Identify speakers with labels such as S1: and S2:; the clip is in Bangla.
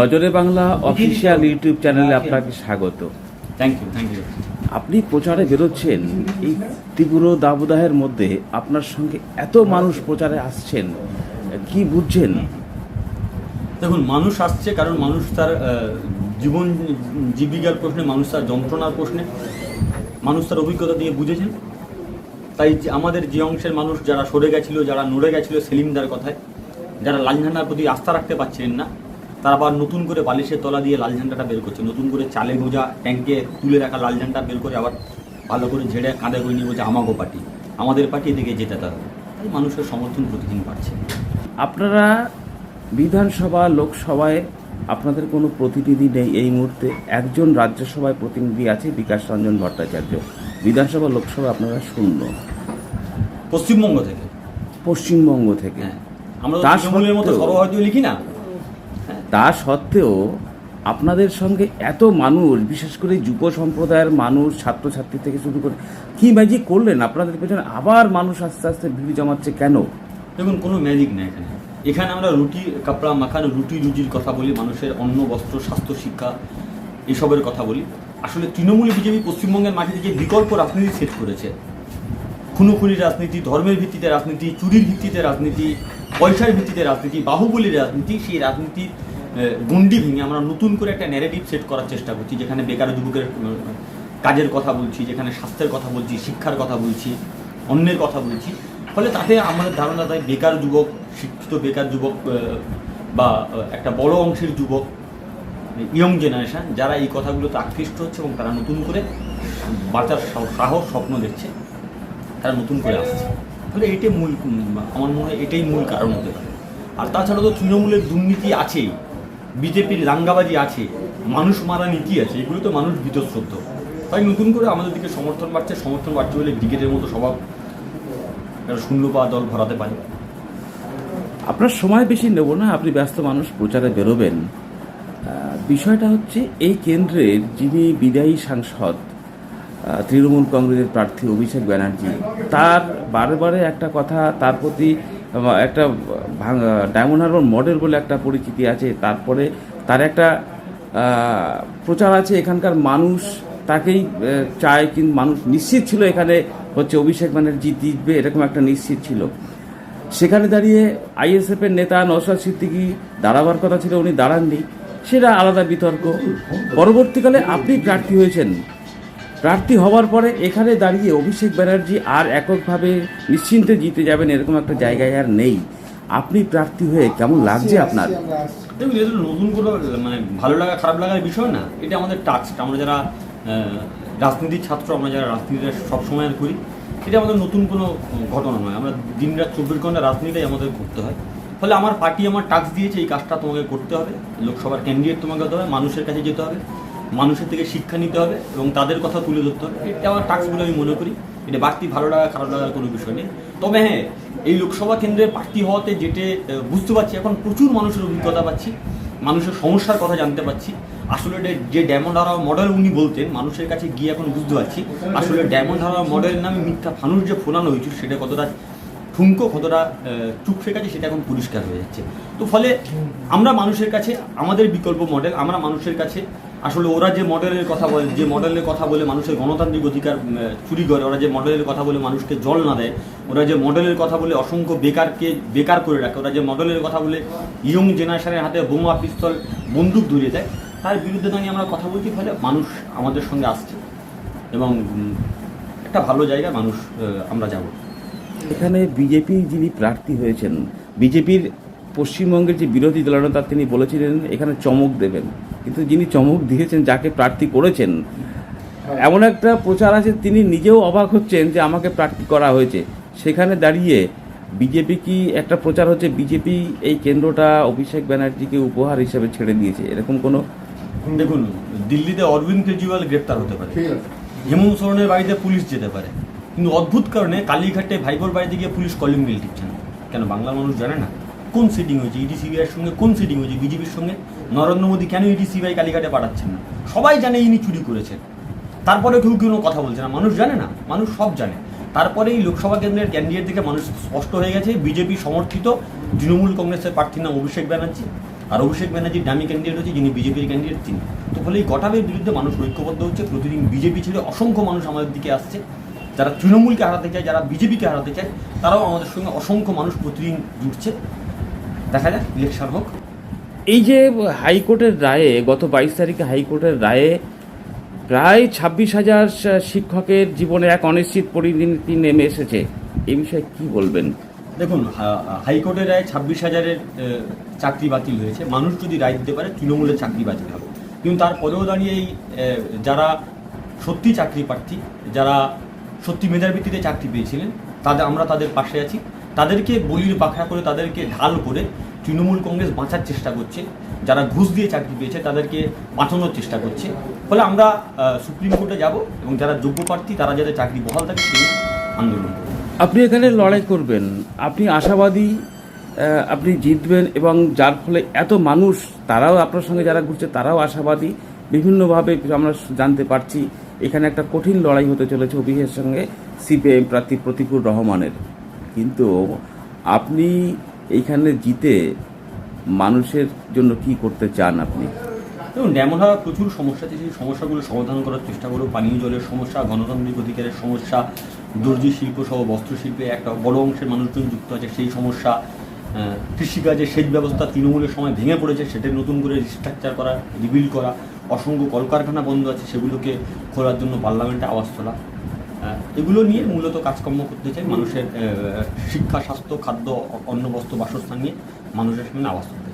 S1: নজরে বাংলা অফিসিয়াল ইউটিউব চ্যানেলে আপনাকে স্বাগত।
S2: থ্যাংক ইউ থ্যাংক ইউ
S1: আপনি প্রচারে বেরোচ্ছেন এই তীব্র দাবদাহের মধ্যে আপনার সঙ্গে এত মানুষ প্রচারে আসছেন কি বুঝছেন?
S2: দেখুন মানুষ আসছে কারণ মানুষ তার জীবন জীবিকার প্রশ্নে মানুষ তার যন্ত্রণার প্রশ্নে মানুষ তার অভিজ্ঞতা দিয়ে বুঝেছেন। তাই আমাদের যে অংশের মানুষ যারা সরে গেছিল যারা নড়ে গেছিল সেলিমদার কথায় যারা লাল ঝান্ডার প্রতি আস্থা রাখতে পারছিলেন না তারা আবার নতুন করে বালিশের তলা দিয়ে লাল ঝান্ডাটা বের করছে। নতুন করে চালে গোজা ট্যাঙ্কে তুলে রাখা লাল ঝান্ডা বের করে আবার ভালো করে ঝেড়ে কাঁধে করে নিয়ে বলছে আমাগো পার্টি। আমাদের পার্টি এদিকে যেতে হবে। তাই মানুষের সমর্থন প্রতিদিন পাচ্ছে
S1: আপনারা বিধানসভা লোকসভায় আপনাদের কোনো প্রতিনিধি নেই এই মুহূর্তে। একজন রাজ্যসভায় প্রতিনিধি আছে বিকাশ রঞ্জন ভট্টাচার্য। বিধানসভা লোকসভা আপনারা শূন্য।
S2: পশ্চিমবঙ্গ থেকে।
S1: পশ্চিমবঙ্গ থেকে।
S2: হ্যাঁ। আমরা মতো সর্বভারতীয় লিখি না।
S1: তা সত্ত্বেও আপনাদের সঙ্গে এত মানুষ, বিশেষ করে যুব সম্প্রদায়ের মানুষ, ছাত্রছাত্রী থেকে শুরু করে, কি ম্যাজিক করলেন? আপনাদের পেছনে আবার মানুষ আস্তে আস্তে ভিড় জমাচ্ছে কেন?
S2: দেখুন, কোনো ম্যাজিক নেই এখানে। এখানে আমরা রুটি, কাপড়া, মাখানো, রুটি রুজির কথা বলি, মানুষের অন্ন, বস্ত্র, স্বাস্থ্য, শিক্ষা, এসবের কথা বলি। আসলে তৃণমূল বিজেপি পশ্চিমবঙ্গের মাটিতে যে বিকল্প রাজনীতি সেট করেছে খুনোখুনির রাজনীতি, ধর্মের ভিত্তিতে রাজনীতি, চুরির ভিত্তিতে রাজনীতি, পয়সার ভিত্তিতে রাজনীতি, বাহুবলীর রাজনীতি, সেই রাজনীতির গণ্ডি ভেঙে আমরা নতুন করে একটা ন্যারেটিভ সেট করার চেষ্টা করছি, যেখানে বেকার যুবকের কাজের কথা বলছি, যেখানে স্বাস্থ্যের কথা বলছি, শিক্ষার কথা বলছি, অন্যের কথা বলছি। ফলে তাতে আমাদের ধারণা তাই বেকার যুবক, শিক্ষিত বেকার যুবক বা একটা বড় অংশের যুবক ইয়ং জেনারেশন যারা এই কথাগুলোতে আকৃষ্ট হচ্ছে এবং তারা নতুন করে বাঁচার সাহস, স্বপ্ন দেখছে, তারা নতুন করে আসছে। ফলে এটাই মূল আমার মনে হয় এটাই মূল কারণ হতে পারে। আর তাছাড়া তো তৃণমূলের দুর্নীতি আছেই। বিজেপির দাঙ্গাবাজি আছে, মানুষ মারা নীতি আছে, এগুলো তো মানুষ বিতশ্রদ্ধ। তাই নতুন করে আমাদের দিকে সমর্থন বাড়ছে সমর্থন বাড়ছে বলে ব্রিগেডের মতো স্বভাব শূন্য পাওয়া দল ভরাতে পারে।
S1: আপনার সময় বেশি নেব না, আপনি ব্যস্ত মানুষ, প্রচারে বেরোবেন। বিষয়টা হচ্ছে, এই কেন্দ্রের যিনি বিদায়ী সাংসদ তৃণমূল কংগ্রেসের প্রার্থী অভিষেক ব্যানার্জি, তার বারে বারে একটা কথা, তার প্রতি একটা ডায়মন্ড হারবার মডেল বলে একটা পরিচিতি আছে। তারপরে তার একটা প্রচার আছে এখানকার মানুষ তাকেই চায় কিন্তু মানুষ নিশ্চিত ছিল এখানে হচ্ছে অভিষেক ব্যানার্জি জিতবে, এরকম একটা নিশ্চিত ছিল। সেখানে দাঁড়িয়ে আইএসএফ এর নেতা নওশাদ সিদ্দিকী দাঁড়াবার কথা ছিল, উনি দাঁড়াননি। সেটা আলাদা বিতর্ক। পরবর্তীকালে আপনি প্রার্থী হয়েছেন। প্রার্থী হওয়ার পরে এখানে দাঁড়িয়ে অভিষেক ব্যানার্জি আর এককভাবে নিশ্চিন্তে জিতে যাবেন এরকম একটা জায়গায় আর নেই। আপনি প্রার্থী হয়ে কেমন লাগছে আপনার?
S2: দেখুন এটা নতুন কোনো মানে ভালো লাগা খারাপ লাগার বিষয় না। এটা আমাদের টাস্ক আমরা যারা রাজনীতির ছাত্র আমরা যারা রাজনীতিটা সবসময় আর করি এটা আমাদের নতুন কোনো ঘটনা নয়। আমরা দিন রাত চব্বিশ ঘণ্টা রাজনীতিটাই আমাদের করতে হয়। ফলে আমার পার্টি আমার টাস্ক দিয়েছে এই কাজটা তোমাকে করতে হবে। লোকসভার ক্যান্ডিডেট তোমাকে হতে হবে মানুষের কাছে যেতে হবে। মানুষের থেকে শিক্ষা নিতে হবে এবং তাদের কথা তুলে ধরতে হবে। এটা আমার টাস্ক বলে আমি মনে করি। এটা বাড়তি ভালো লাগা, খারাপ লাগার কোনো বিষয় নেই। তবে হ্যাঁ এই লোকসভা কেন্দ্রের প্রার্থী হওয়াতে যেটে বুঝতে পারছি এখন প্রচুর মানুষের অভিজ্ঞতা পাচ্ছি, মানুষের সমস্যার কথা জানতে পারছি আসলে যে ডায়মন্ড হারা মডেল উনি বলতেন, মানুষের কাছে গিয়ে এখন বুঝতে পারছি, আসলে ডায়মন্ড হারা মডেলের নামে মিথ্যা ফানুষ যে ফোলানো হয়েছিল, সেটা কতটা ঠুমকো কতটা চুপসে গেছে সেটা এখন পরিষ্কার হয়ে যাচ্ছে। তো ফলে আমরা মানুষের কাছে, আমাদের বিকল্প মডেল, আমরা মানুষের কাছে আসলে ওরা যে মডেলের কথা বলে, যে মডেলের কথা বলে মানুষের গণতান্ত্রিক অধিকার চুরি করে, ওরা যে মডেলের কথা বলে মানুষকে জল না দেয়, ওরা যে মডেলের কথা বলে অসংখ্য বেকারকে বেকার করে রাখে, ওরা যে মডেলের কথা বলে ইয়ং জেনারেশনের হাতে বোমা, পিস্তল, বন্দুক ধরিয়ে দেয়, তার বিরুদ্ধে দাঁড়িয়ে আমরা কথা বলছি ফলে মানুষ আমাদের সঙ্গে আসছে। এবং একটা ভালো জায়গায় মানুষ আমরা যাব।
S1: এখানে বিজেপি যিনি প্রার্থী হয়েছেন বিজেপির পশ্চিমবঙ্গের যে বিরোধী দলনেতা তিনি বলেছিলেন, এখানে চমক দেবেন। কিন্তু যিনি চমক দিয়েছেন যাকে প্রার্থী করেছেন এমন একটা প্রচার আছে তিনি নিজেও অবাক হচ্ছেন যে আমাকে প্রার্থী করা হয়েছে। সেখানে দাঁড়িয়ে বিজেপি কি একটা প্রচার হচ্ছে? বিজেপি এই কেন্দ্রটা অভিষেক ব্যানার্জিকে উপহার হিসেবে ছেড়ে দিয়েছে। এরকম কোনো
S2: দেখুন দিল্লিতে অরবিন্দ কেজরিওয়াল গ্রেপ্তার হতে পারে। হেমন্ত সোরেনের বাড়িতে পুলিশ যেতে পারে। কিন্তু অদ্ভুত কারণে কালীঘাটে ভাইপোর বাড়িতে গিয়ে পুলিশ কলিং বিল টিপছে না। কেন বাংলার মানুষ জানে না কোন সিটিং হয়েছে? ইডি সিবিআই সঙ্গে কোন সিটিং হয়েছে? বিজেপির সঙ্গে? নরেন্দ্র মোদী কেন ইডি সিবিআই কালীঘাটে পাঠাচ্ছেন না? সবাই জানে ইনি চুরি করেছেন। তারপরে কেউ কোনো কথা বলছে না। মানুষ জানে না? মানুষ সব জানে। তারপরে এই লোকসভা কেন্দ্রের ক্যান্ডিডেট থেকে মানুষ স্পষ্ট হয়ে গেছে, বিজেপি সমর্থিত। তৃণমূল কংগ্রেসের প্রার্থীর নাম অভিষেক ব্যানার্জি। আর অভিষেক ব্যানার্জির ডামি ক্যান্ডিডেট হচ্ছে, যিনি বিজেপির ক্যান্ডিডেট তিনি। তো ফলে এই গটাবের বিরুদ্ধে মানুষ ঐক্যবদ্ধ হচ্ছে। প্রতিদিন বিজেপি ছেড়ে অসংখ্য মানুষ আমাদের দিকে আসছে। যারা তৃণমূলকে হারাতে চায়, যারা বিজেপিকে হারাতে চায়, তারাও আমাদের সঙ্গে অসংখ্য মানুষ প্রতিদিন জুটছে। দেখা যাক ইলেকশন হোক।
S1: এই যে হাইকোর্টের রায়ে, গত বাইশ তারিখে হাইকোর্টের রায়ে প্রায় ছাব্বিশ হাজার শিক্ষকের জীবনে এক অনিশ্চিত পরিণতি নেমে এসেছে। এই বিষয়ে কি বলবেন?
S2: দেখুন হাইকোর্টের রায় ছাব্বিশ হাজারের চাকরি বাতিল হয়েছে। মানুষ যদি রায় দিতে পারে, তৃণমূলের চাকরি বাতিল হবে। কিন্তু তারপরেও দাঁড়িয়ে এই যারা সত্যি চাকরি প্রার্থী, যারা সত্যি মেধার ভিত্তিতে চাকরি পেয়েছিলেন, তাদের, আমরা তাদের পাশে আছি। তাদেরকে বলির পাখড়া করে, তাদেরকে ঢাল করে তৃণমূল কংগ্রেস বাঁচার চেষ্টা করছে, যারা ঘুষ দিয়ে চাকরি পেয়েছে তাদেরকে বাঁচানোর চেষ্টা করছে। ফলে আমরা সুপ্রিম কোর্টে যাব এবং যারা যোগ্য প্রার্থী, তারা যাতে চাকরি বহাল থাকে সেই আন্দোলন
S1: আপনি এখানে লড়াই করবেন। আপনি আশাবাদী আপনি জিতবেন এবং যার ফলে এত মানুষ, তারাও আপনার সঙ্গে যারা ঘুরছে, তারাও আশাবাদী। বিভিন্নভাবে আমরা জানতে পারছি, এখানে একটা কঠিন লড়াই হতে চলেছে অভিষেকের সঙ্গে সিপিআইএম প্রার্থী প্রতিকুর রহমানের। কিন্তু আপনি এইখানে জিতে মানুষের জন্য কি করতে চান আপনি?
S2: দেখুন ড্যামোনহারা প্রচুর সমস্যা আছে। সেই সমস্যাগুলো সমাধান করার চেষ্টা করব পানীয় জলের সমস্যা, গণতান্ত্রিক অধিকারের সমস্যা, দর্জি শিল্প সহ বস্ত্রশিল্পে একটা বড় অংশের মানুষজন যুক্ত আছে। সেই সমস্যা কৃষিকাজে সেচ ব্যবস্থা তৃণমূলের সময় ভেঙে পড়েছে। সেটা নতুন করে রিস্ট্রাকচার করা রিবিল্ড করা। অসংখ্য কলকারখানা বন্ধ আছে। সেগুলোকে খোলার জন্য পার্লামেন্টে আওয়াজ তোলা। এগুলো নিয়ে মূলত কাজকর্ম করতে চাই মানুষের শিক্ষা, স্বাস্থ্য, খাদ্য অন্ন বস্ত্র বাসস্থান নিয়ে মানুষের সামনে আওয়াজ তুলতে।